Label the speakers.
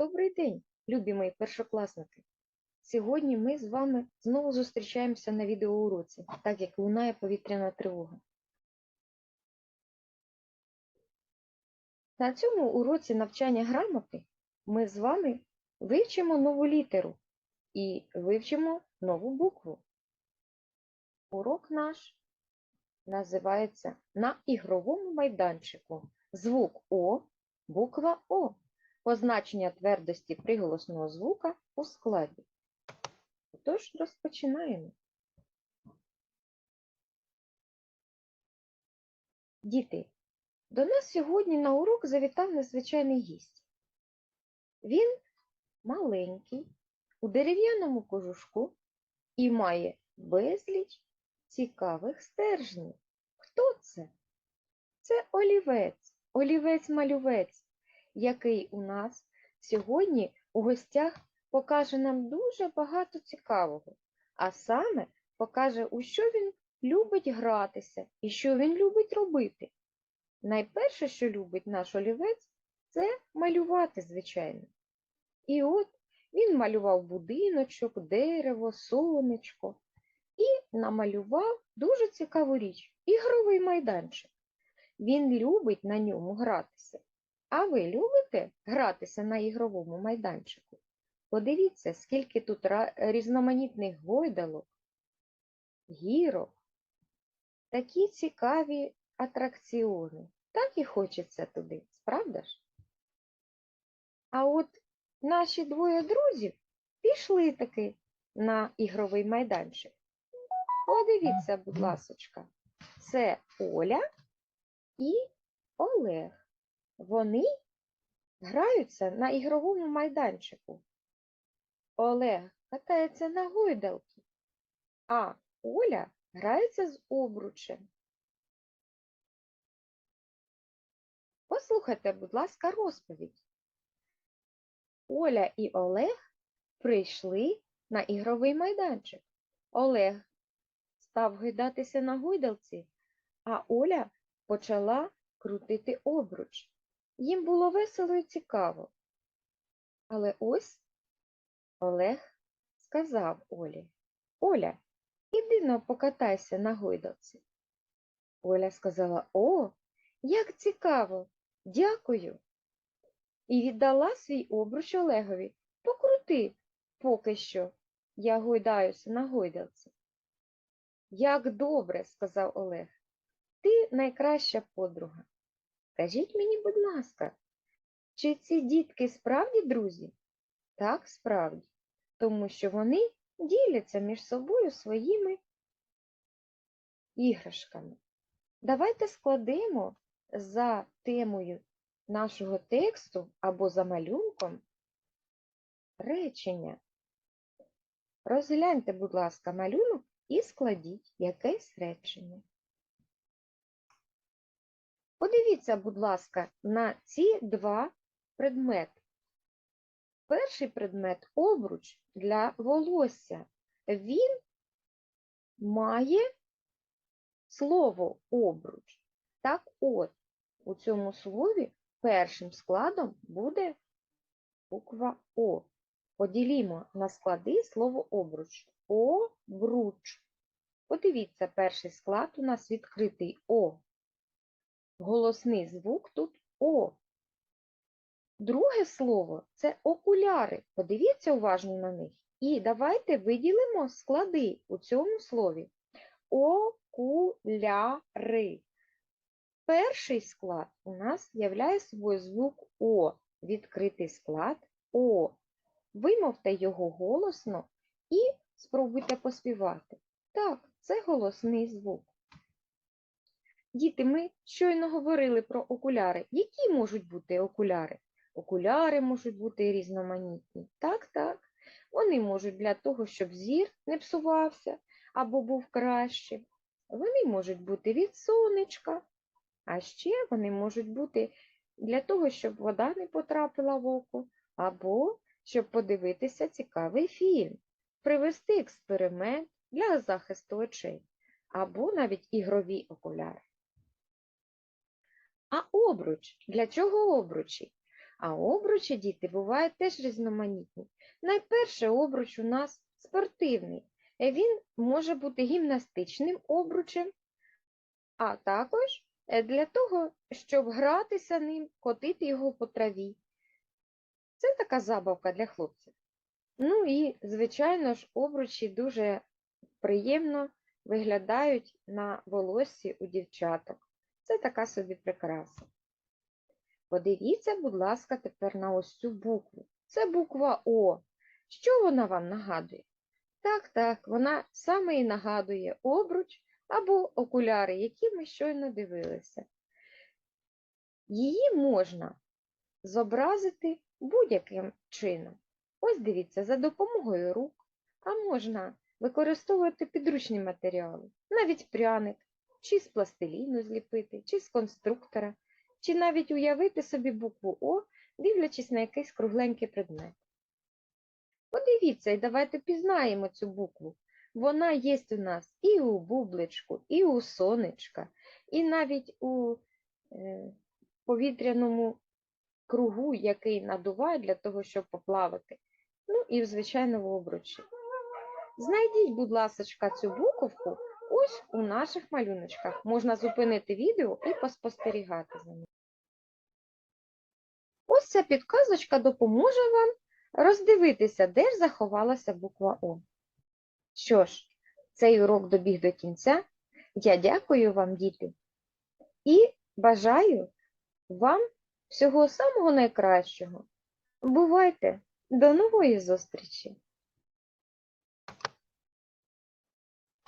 Speaker 1: Добрий день, любі мої першокласники! Сьогодні ми з вами знову зустрічаємося на відеоуроці, так як лунає повітряна тривога. На цьому уроці навчання грамоти ми з вами вивчимо нову літеру і вивчимо нову букву. Урок наш називається На ігровому майданчику. Звук О, буква О. Позначення твердості приголосного звука у складі. Тож розпочинаємо. Діти, до нас сьогодні на урок завітав незвичайний гість. Він маленький, у дерев'яному кожушку і має безліч цікавих стержнів. Хто це? Це олівець, олівець-малювець який у нас сьогодні у гостях покаже нам дуже багато цікавого, а саме покаже, у що він любить гратися і що він любить робити. Найперше, що любить наш олівець, це малювати, звичайно. І от він малював будиночок, дерево, сонечко і намалював дуже цікаву річ ігровий майданчик. Він любить на ньому гратися. А ви любите гратися на ігровому майданчику? Подивіться, скільки тут різноманітних гойдалок, гірок, такі цікаві атракціони. Так і хочеться туди, справда ж? А от наші двоє друзів пішли таки на ігровий майданчик. Подивіться, будь ласочка, це Оля і Олег вони граються на ігровому майданчику. Олег катається на гойдалки, а Оля грається з обручем. Послухайте, будь ласка, розповідь. Оля і Олег прийшли на ігровий майданчик. Олег став гойдатися на гойдалці, а Оля почала крутити обруч. Їм було весело і цікаво. Але ось Олег сказав Олі, Оля, іди но покатайся на гойдалці. Оля сказала, о, як цікаво, дякую. І віддала свій обруч Олегові. Покрути поки що я гойдаюся на гойдалці. Як добре, сказав Олег, ти найкраща подруга. Скажіть мені, будь ласка, чи ці дітки справді друзі? Так, справді, тому що вони діляться між собою своїми іграшками. Давайте складемо за темою нашого тексту або за малюнком речення. Розгляньте, будь ласка, малюнок і складіть якесь речення. Подивіться, будь ласка, на ці два предмети. Перший предмет обруч для волосся. Він має слово обруч. Так от, у цьому слові першим складом буде буква О. Поділімо на склади слово обруч. Обруч. Подивіться, перший склад у нас відкритий О голосний звук тут О. Друге слово це окуляри. Подивіться уважно на них. І давайте виділимо склади у цьому слові. Окуляри. Перший склад у нас являє собою звук О, відкритий склад О. Вимовте його голосно і спробуйте поспівати. Так, це голосний звук. Діти, ми щойно говорили про окуляри. Які можуть бути окуляри? Окуляри можуть бути різноманітні. Так, так. Вони можуть для того, щоб зір не псувався або був кращим. Вони можуть бути від сонечка, а ще вони можуть бути для того, щоб вода не потрапила в око, або щоб подивитися цікавий фільм, привести експеримент для захисту очей, або навіть ігрові окуляри. А обруч? Для чого обручі? А обручі, діти, бувають теж різноманітні. Найперше обруч у нас спортивний. Е, Він може бути гімнастичним обручем, а також е, для того, щоб гратися ним, котити його по траві. Це така забавка для хлопців. Ну і, звичайно ж, обручі дуже приємно виглядають на волоссі у дівчаток. Це така собі прикраса. Подивіться, будь ласка, тепер на ось цю букву. Це буква О. Що вона вам нагадує? Так, так, вона саме і нагадує обруч або окуляри, які ми щойно дивилися. Її можна зобразити будь-яким чином. Ось дивіться, за допомогою рук, а можна використовувати підручні матеріали, навіть пряник, чи з пластиліну зліпити, чи з конструктора, чи навіть уявити собі букву О, дивлячись на якийсь кругленький предмет. Подивіться і давайте пізнаємо цю букву. Вона є у нас і у бубличку, і у сонечка, і навіть у е, повітряному кругу, який надуває для того, щоб поплавати. Ну і, звичайно, в обручі. Знайдіть, будь ласка, цю буковку ось у наших малюночках. Можна зупинити відео і поспостерігати за ним. Ось ця підказочка допоможе вам роздивитися, де ж заховалася буква О. Що ж, цей урок добіг до кінця. Я дякую вам, діти, і бажаю вам всього самого найкращого. Бувайте! До нової зустрічі!